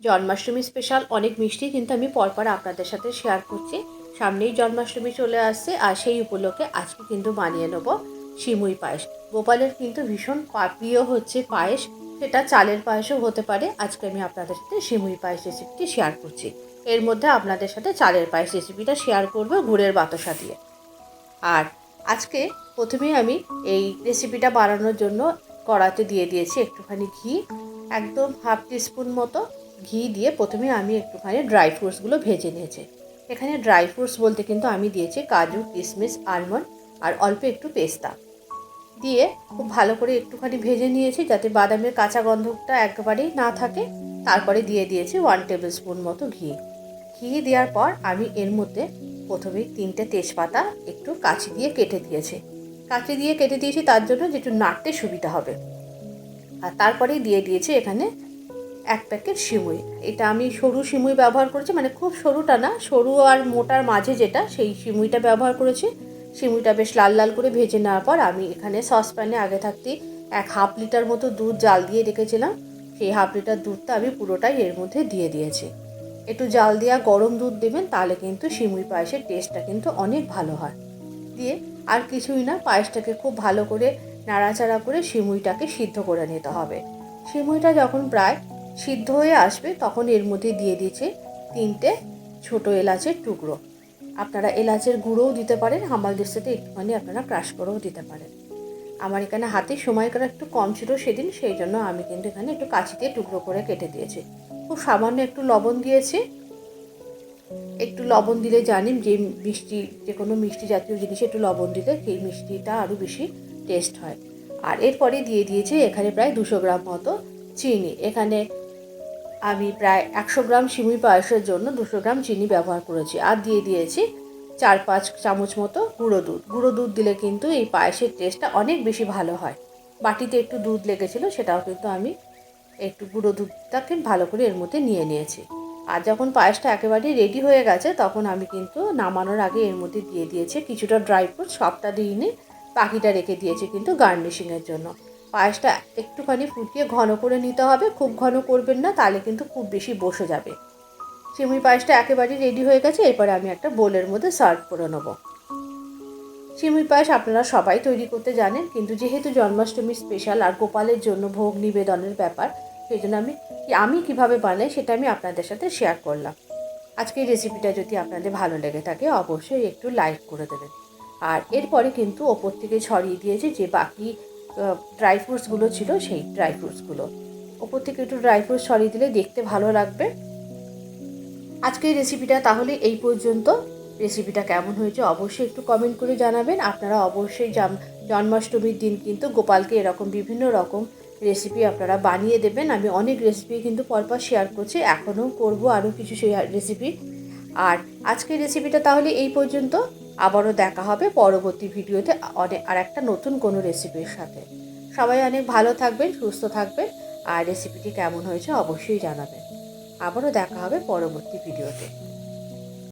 Janmashtami special অনেক মিষ্টি কিন্তু আমি পরপর আপনাদের সাথে শেয়ার করছি। সামনেই জন্মাষ্টমী চলে আসছে আর সেই উপলক্ষে আজকে কিন্তু বানিয়ে নেব সিমুই পায়েস। গোপালের কিন্তু ভীষণ প্রিয় হচ্ছে পায়েস। সেটা চালের পায়েসও হতে পারে। আজকে আমি আপনাদের সাথে সিমুই পায়েস রেসিপিটি শেয়ার করছি। এর মধ্যে আপনাদের সাথে চালের পায়েস রেসিপিটা শেয়ার করব গুড়ের বাতাসা দিয়ে। আর আজকে প্রথমেই আমি এই রেসিপিটা বানানোর জন্য কড়াতে দিয়ে দিয়েছি একটুখানি ঘি, একদম হাফ টিস্পুন মতো ঘি দিয়ে প্রথমে আমি একটুখানি ড্রাই ফ্রুটসগুলো ভেজে নিয়েছি। এখানে ড্রাই ফ্রুটস বলতে কিন্তু আমি দিয়েছি কাজু কিশমিশ আলমন্ড আর অল্প একটু পেস্তা। দিয়ে খুব ভালো করে একটুখানি ভেজে নিয়েছি যাতে বাদামের কাঁচা গন্ধটা একেবারেই না থাকে। তারপরে দিয়ে দিয়েছি ওয়ান টেবিল স্পুন মতো ঘি। ঘি দেওয়ার পর আমি এর মধ্যে প্রথমেই তিনটে তেজপাতা একটু কাঁচি দিয়ে কেটে দিয়েছি। কাঁচি দিয়ে কেটে দিয়েছি তার জন্য যে একটু নাড়তে সুবিধা হবে। আর তারপরেই দিয়ে দিয়েছি এখানে এক প্যাকেট সিমুই। এটা আমি সরু সিমুই ব্যবহার করেছি মানে খুব সরুটা না, সরু আর মোটার মাঝে যেটা, সেই সিমুইটা ব্যবহার করেছি। সিমুইটা বেশ লাল লাল করে ভেজে নেওয়ার পর আমি এখানে সসপ্যানে আগে থাকতেই এক হাফ লিটার মতো দুধ জাল দিয়ে রেখেছিলাম। সেই হাফ লিটার দুধটা আমি পুরোটাই এর মধ্যে দিয়ে দিয়েছি। একটু জাল দেওয়া গরম দুধ দেবেন, তাহলে কিন্তু সিমুই পায়েসের টেস্টটা কিন্তু অনেক ভালো হয়। দিয়ে আর কিছুই না, পায়েসটাকে খুব ভালো করে নাড়াচাড়া করে সিমুইটাকে সিদ্ধ করে নিতে হবে। সিমুইটা যখন প্রায় সিদ্ধ হয়ে আসবে, তখন এর মধ্যে দিয়ে দিয়েছে তিনটে ছোট এলাচের টুকরো। আপনারা এলাচের গুঁড়োও দিতে পারেন, হামালদের সাথে একটুখানি আপনারা ক্রাশ করেও দিতে পারেন। আমার এখানে হাতে সময় করা একটু কম ছিল সেদিন, সেই জন্য আমি কিন্তু এখানে একটু কাঁচি দিয়ে টুকরো করে কেটে দিয়েছি। খুব সামান্য একটু লবণ দিয়েছি। একটু লবণ দিলে জানি যে মিষ্টি, যে কোনো মিষ্টি জাতীয় জিনিসে একটু লবণ দিলে সেই মিষ্টিটা আরও বেশি টেস্ট হয়। আর এরপরে দিয়ে দিয়েছি এখানে প্রায় দুশো গ্রাম মতো চিনি। এখানে আমি প্রায় একশো গ্রাম সিমুই পায়েসের জন্য দুশো গ্রাম চিনি ব্যবহার করেছি। আর দিয়ে দিয়েছি চার পাঁচ চামচ মতো গুঁড়ো দুধ। গুঁড়ো দুধ দিলে কিন্তু এই পায়েসের টেস্টটা অনেক বেশি ভালো হয়। বাটিতে একটু দুধ লেগেছিলো, সেটাও কিন্তু আমি একটু গুঁড়ো দুধটাকে ভালো করে এর মধ্যে নিয়ে নিয়েছি। আর যখন পায়েসটা একেবারেই রেডি হয়ে গেছে, তখন আমি কিন্তু নামানোর আগে এর মধ্যে দিয়ে দিয়েছি কিছুটা ড্রাই ফ্রুট সবটা দিইনি বাকিটা রেখে দিয়েছি কিন্তু গার্নিশিংয়ের জন্য। পায়েসটা একটুখানি ফুটিয়ে ঘন করে নিতে হবে। খুব ঘন করবেন না, তাহলে কিন্তু খুব বেশি বসে যাবে। সিমুই পায়েসটা একেবারেই রেডি হয়ে গেছে, এরপরে আমি একটা বোলের মধ্যে সার্ভ করে নেব। সিমুই পায়েস আপনারা সবাই তৈরি করতে জানেন, কিন্তু যেহেতু জন্মাষ্টমী স্পেশাল আর গোপালের জন্য ভোগ নিবেদনের ব্যাপার, সেই জন্য আমি আমি কীভাবে বানাই সেটা আমি আপনাদের সাথে শেয়ার করলাম। আজকে রেসিপিটা যদি আপনাদের ভালো লেগে থাকে, অবশ্যই একটু লাইক করে দেবেন। আর এরপরে কিন্তু ওপর থেকে ছড়িয়ে দিয়েছি যে বাকি ড্রাই ফ্রুটসগুলো ছিল সেই ড্রাই ফ্রুটসগুলো ওপর থেকে একটু ড্রাই ফ্রুটস ছড়িয়ে দিলে দেখতে ভালো লাগবে। আজকের রেসিপিটা তাহলে এই পর্যন্ত। রেসিপিটা কেমন হয়েছে অবশ্যই একটু কমেন্ট করে জানাবেন। আপনারা অবশ্যই জাম- জন্মাষ্টমীর দিন কিন্তু গোপালকে এরকম বিভিন্ন রকম রেসিপি আপনারা বানিয়ে দেবেন। আমি অনেক রেসিপি কিন্তু পরপর শেয়ার করছি, এখনও করব আরও কিছু রেসিপি আর আজকের রেসিপিটা তাহলে এই পর্যন্ত। আবারও দেখা হবে পরবর্তী ভিডিওতে অনেক আর একটা নতুন কোনো রেসিপির সাথে। সবাই অনেক ভালো থাকবেন, সুস্থ থাকবেন, আর রেসিপিটি কেমন হয়েছে অবশ্যই জানাবেন। আবারও দেখা হবে পরবর্তী ভিডিওতে।